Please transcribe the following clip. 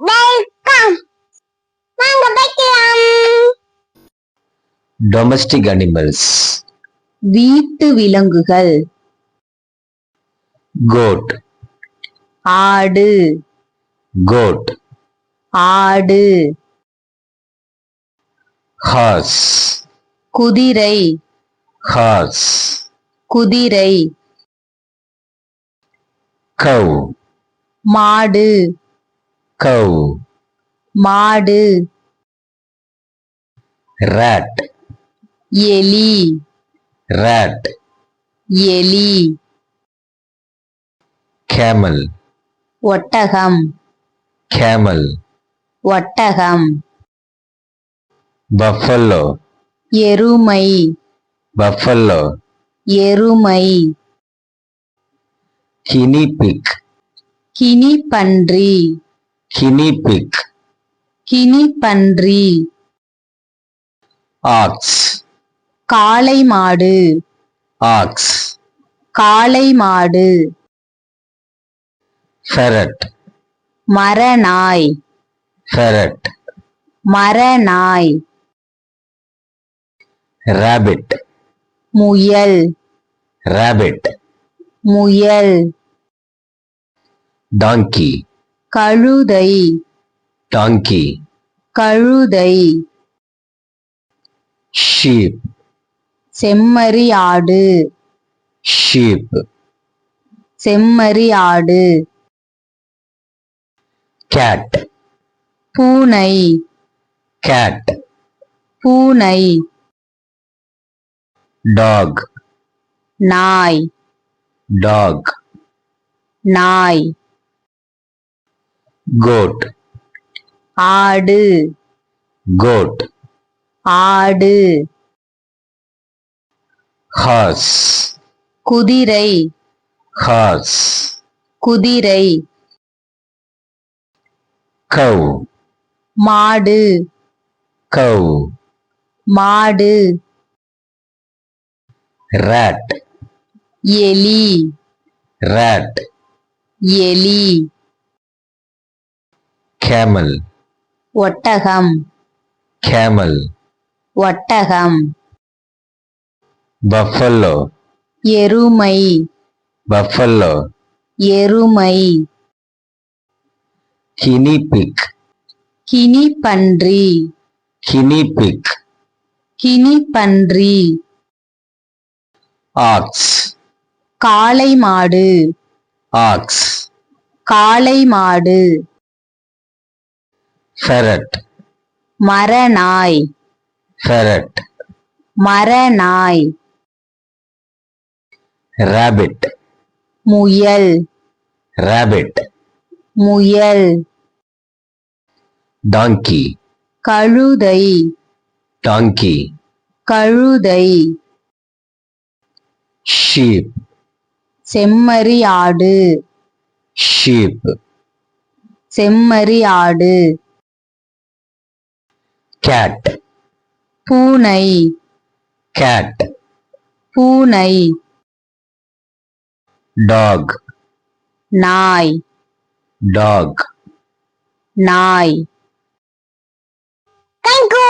Welcome வாங்க வைக்கலாம் domestic animals வீட்டு விலங்குகள். கோட் ஆடு. கோட் ஆடு. ஹார்ஸ் குதிரை. ஹார்ஸ் குதிரை. கவ் மாடு. கவ் மாடு rat எலி rat எலி camel ஒட்டகம் camel ஒட்டகம் buffalo எருமை buffalo எருமை guinea pig கினி பன்றி guinea pig கினி பன்றி ox காளை மாடு ox காளை மாடு ferret மரநாய் ferret மரநாய் rabbit முயல் rabbit முயல் donkey கழுதை donkey கழுதை sheep செம்மறி ஆடு sheep செம்மறி ஆடு cat பூனை cat பூனை dog நாய் dog நாய் goat ஆடு goat ஆடு horse குதிரை horse குதிரை cow மாடு cow மாடு rat எலி rat எலி camel ஒட்டகம் camel ஒட்டகம் buffalo எருமை buffalo எருமை guinea pig கினி பன்றி guinea pig கினி பன்றி ox காளை மாடு ox காளை மாடு ferret மரநாய் ferret மரநாய் rabbit முயல் rabbit முயல் donkey கழுதை donkey கழுதை sheep செம்மறி ஆடு sheep செம்மறி ஆடு cat. பூனை. Cat. பூனை. Dog. நாய். Dog. நாய். தேங்க்யூ